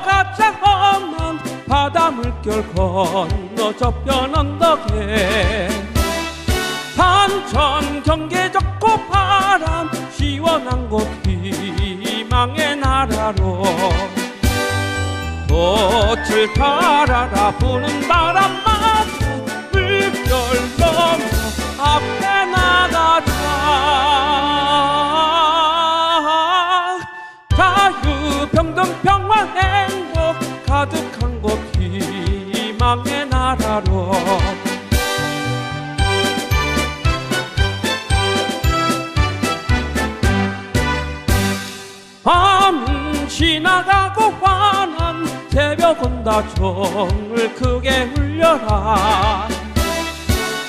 가차 없는 바다 물결 건너 저편 언덕에 산천 경계 좋고 바람 시원한 곳 희망의 나라로 돛을 달아라 부는 바람 맞아 물결 넘어 앞에 나가자. 자유 평등 평화 행 나라로. 밤은 지나가고 환한 새벽 온다. 종을 크게 울려라.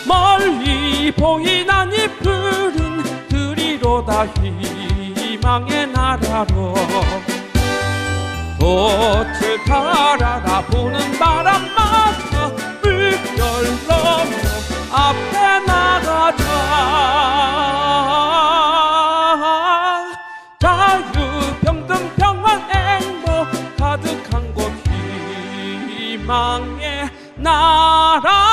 멀리 보이는 이 푸른 들이로다. 희망의 나라로. 돛을 달아라 희망의 나라